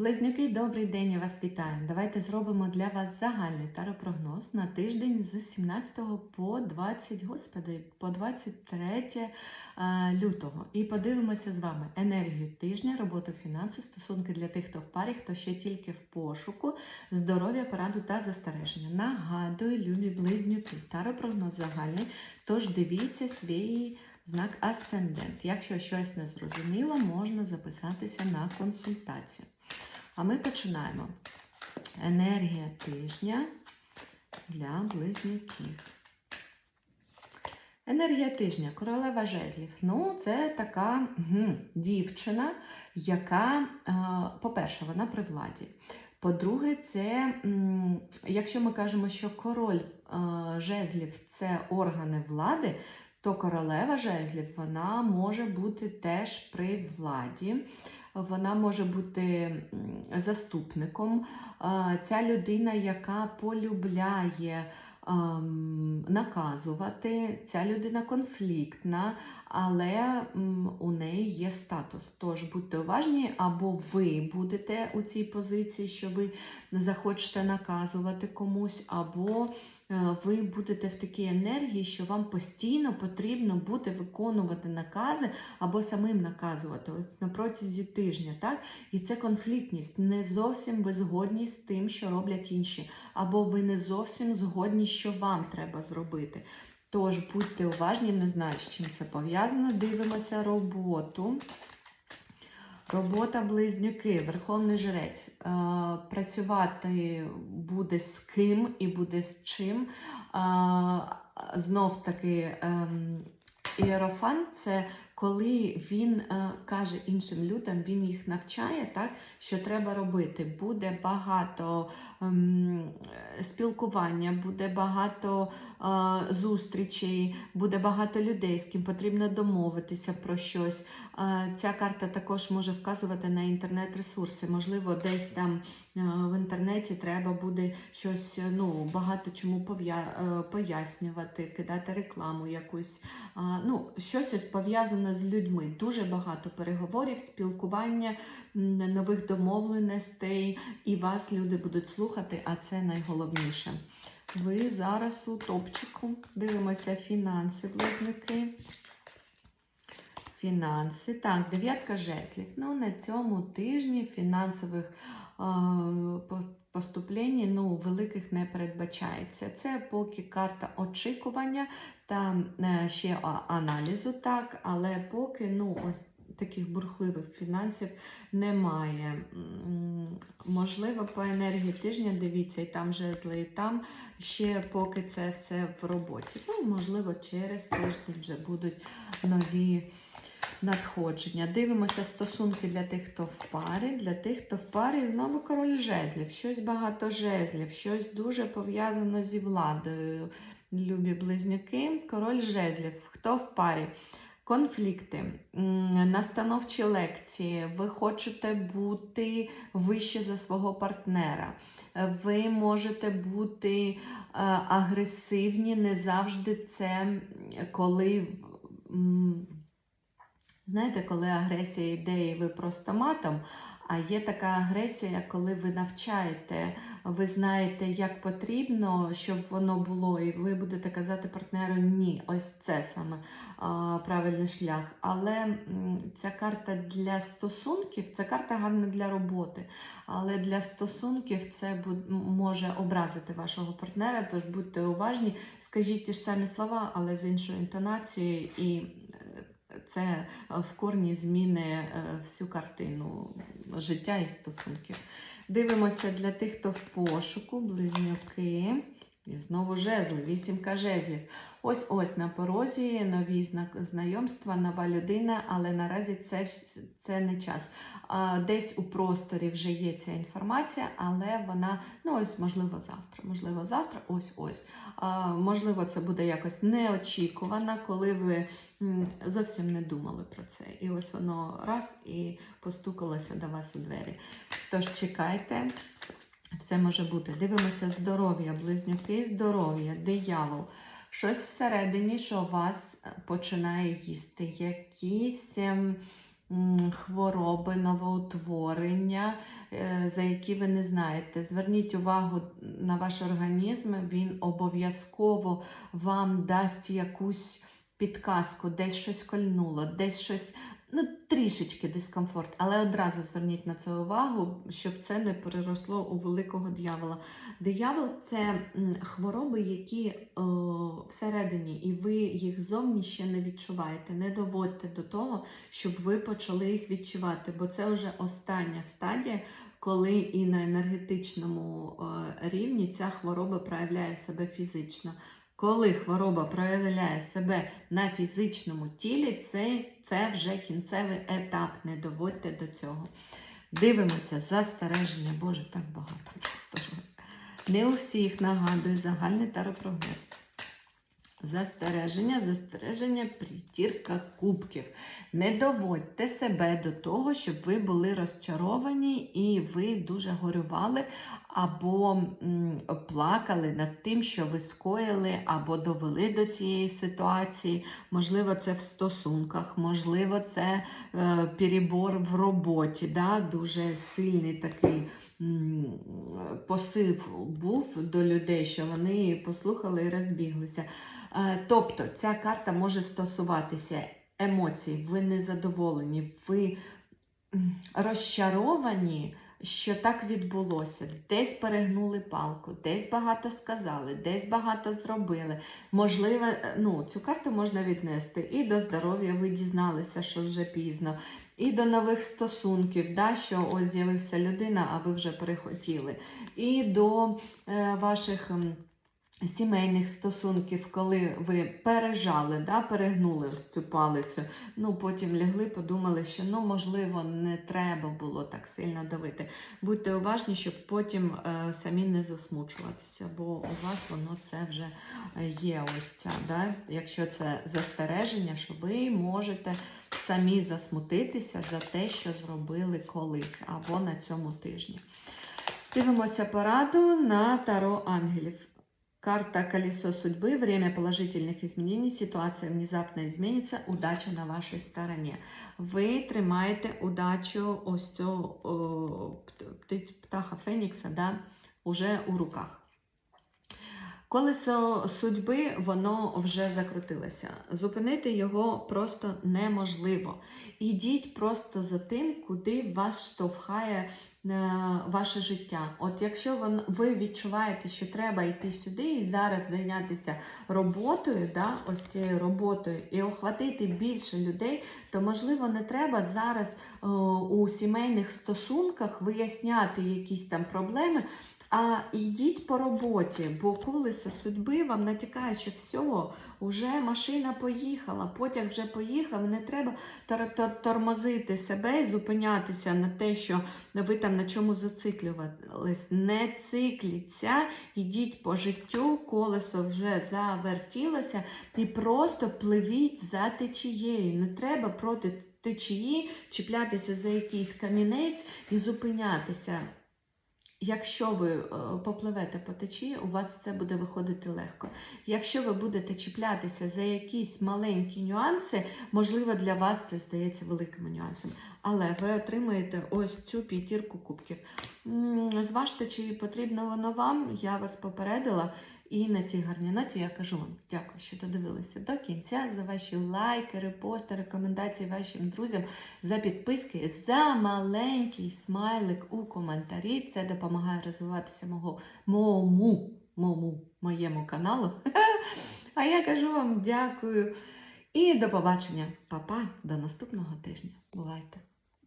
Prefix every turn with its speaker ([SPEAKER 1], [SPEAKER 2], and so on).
[SPEAKER 1] Близнюки, добрий день, я вас вітаю. Давайте зробимо для вас загальний таропрогноз на тиждень з 17 по 20, господи, по 23 е, лютого. І подивимося з вами енергію тижня, роботу фінанси, стосунки для тих, хто в парі, хто ще тільки в пошуку, здоров'я, пораду та застереження. Нагадую, любі близнюки, таропрогноз загальний. Тож дивіться свій знак асцендент. Якщо щось не зрозуміло, можна записатися на консультацію. А ми починаємо. Енергія тижня для близнюків. Енергія тижня, королева жезлів. Ну, це така гм, дівчина, яка, е, по-перше, вона при владі. По-друге, це, якщо ми кажемо, що король е, жезлів це органи влади, то королева жезлів вона може бути теж при владі. Вона може бути заступником. Ця людина, яка полюбляє наказувати, ця людина конфліктна, але у неї є статус. Тож будьте уважні, або ви будете у цій позиції, що ви захочете наказувати комусь, або ви будете в такій енергії, що вам постійно потрібно буде виконувати накази або самим наказувати на протязі тижня. так? І це конфліктність, не зовсім ви згодні з тим, що роблять інші, або ви не зовсім згодні, що вам треба зробити. Тож будьте уважні, не знаю, з чим це пов'язано. Дивимося роботу. Робота близнюки, верховний жрець. Е, працювати буде з ким і буде з чим. Е, знов таки, ем, іерофан це коли він е, каже іншим людям, він їх навчає, так, що треба робити. Буде багато ем, спілкування, буде багато е, зустрічей, буде багато людей, з ким потрібно домовитися про щось. Е, ця карта також може вказувати на інтернет-ресурси. Можливо, десь там в інтернеті треба буде щось ну, багато чому пояснювати, кидати рекламу якусь. Ну, щось ось пов'язане з людьми. Дуже багато переговорів, спілкування, нових домовленостей, і вас люди будуть слухати, а це найголовніше. Ви зараз у топчику. Дивимося фінанси, близнюки. Фінанси. Так, дев'ятка жезлів. Ну, на цьому тижні фінансових по- поступлень ну, великих не передбачається. Це поки карта очікування та е, ще аналізу, так, але поки ну, ось таких бурхливих фінансів немає. Можливо, по енергії тижня дивіться, і там жезли, і там ще поки це все в роботі. Ну, можливо, через тиждень вже будуть нові надходження. Дивимося стосунки для тих, хто в парі, для тих, хто в парі, знову король жезлів, щось багато жезлів, щось дуже пов'язано зі владою. Любі близнюки, король жезлів, хто в парі? Конфлікти, настановчі лекції, ви хочете бути вище за свого партнера, ви можете бути е, агресивні, не завжди це коли. Знаєте, коли агресія йде і ви просто матом, а є така агресія, коли ви навчаєте, ви знаєте, як потрібно, щоб воно було, і ви будете казати партнеру ні, ось це саме а, правильний шлях. Але ця карта для стосунків, це карта гарна для роботи, але для стосунків це може образити вашого партнера, тож будьте уважні, скажіть ті ж самі слова, але з іншою інтонацією і. Це е, в корні зміни е, всю картину життя і стосунків. Дивимося для тих, хто в пошуку, близнюки. І знову жезли, вісімка жезлів. Ось ось на порозі нові знайомства, нова людина, але наразі це, це не час. Десь у просторі вже є ця інформація, але вона, ну ось, можливо, завтра. Можливо, завтра, ось ось. Можливо, це буде якось неочікувано, коли ви зовсім не думали про це. І ось воно раз і постукалося до вас у двері. Тож чекайте. Все може бути. Дивимося здоров'я, близнюки, здоров'я, диявол. Щось всередині, що вас е, починає їсти. Якісь ем, хвороби, новоутворення, е, за які ви не знаєте. Зверніть увагу на ваш організм, він обов'язково вам дасть якусь підказку, десь щось кольнуло, десь щось. Ну, трішечки дискомфорт, але одразу зверніть на це увагу, щоб це не переросло у великого диявола. Диявол це хвороби, які о, всередині, і ви їх зовні ще не відчуваєте. Не доводьте до того, щоб ви почали їх відчувати, бо це вже остання стадія, коли і на енергетичному рівні ця хвороба проявляє себе фізично. Коли хвороба проявляє себе на фізичному тілі, це, це вже кінцевий етап. Не доводьте до цього. Дивимося застереження. Боже, так багато. Не у всіх нагадую загальний таропрогноз. Застереження, застереження, притірка кубків. Не доводьте себе до того, щоб ви були розчаровані і ви дуже горювали або м, плакали над тим, що ви скоїли, або довели до цієї ситуації. Можливо, це в стосунках, можливо, це е, перебор в роботі. Да? Дуже сильний такий посив був до людей, що вони послухали і розбіглися. Е, Тобто ця карта може стосуватися емоцій, ви незадоволені, ви розчаровані, що так відбулося. Десь перегнули палку, десь багато сказали, десь багато зробили. Можливо, е, ну, цю карту можна віднести і до здоров'я, ви дізналися, що вже пізно, і до нових стосунків, да, що ось з'явився людина, а ви вже перехотіли, і до е, ваших. Сімейних стосунків, коли ви пережали, да, перегнули ось цю палицю, ну потім лягли, подумали, що ну можливо не треба було так сильно давити. Будьте уважні, щоб потім е, самі не засмучуватися, бо у вас воно це вже є. Ось ця, да? якщо це застереження, що ви можете самі засмутитися за те, що зробили колись або на цьому тижні. Дивимося пораду на Таро ангелів. Карта «Колесо судьбы», время положительных изменений, ситуація внезапно зміниться, удача на вашій стороні. Ви тримаєте удачу ось цього о, птаха Фенікса да, уже у руках. Колесо судьби, воно вже закрутилося. Зупинити його просто неможливо. Ідіть просто за тим, куди вас штовхає е, ваше життя. От якщо ви відчуваєте, що треба йти сюди і зараз зайнятися роботою, да, ось цією роботою, і охватити більше людей, то можливо не треба зараз о, у сімейних стосунках виясняти якісь там проблеми. А йдіть по роботі, бо колесо судьби вам натякає, що все, вже машина поїхала, потяг вже поїхав, не треба тор- тор- тормозити себе і зупинятися на те, що ви там на чому зациклювались. Не цикліться, йдіть по життю, колесо вже завертілося, і просто пливіть за течією. Не треба проти течії чіплятися за якийсь камінець і зупинятися. Якщо ви е, попливете по течії, у вас це буде виходити легко. Якщо ви будете чіплятися за якісь маленькі нюанси, можливо, для вас це здається великими нюансами. Але ви отримаєте ось цю п'ятірку кубків. Зважте, чи потрібно воно вам, я вас попередила. І на цій гарній ноті я кажу вам дякую, що додивилися до кінця, за ваші лайки, репости, рекомендації вашим друзям, за підписки, за маленький смайлик у коментарі. Це допомагає розвиватися мого, моєму, моєму, моєму каналу. А я кажу вам дякую і до побачення, Па-па, до наступного тижня. Бувайте!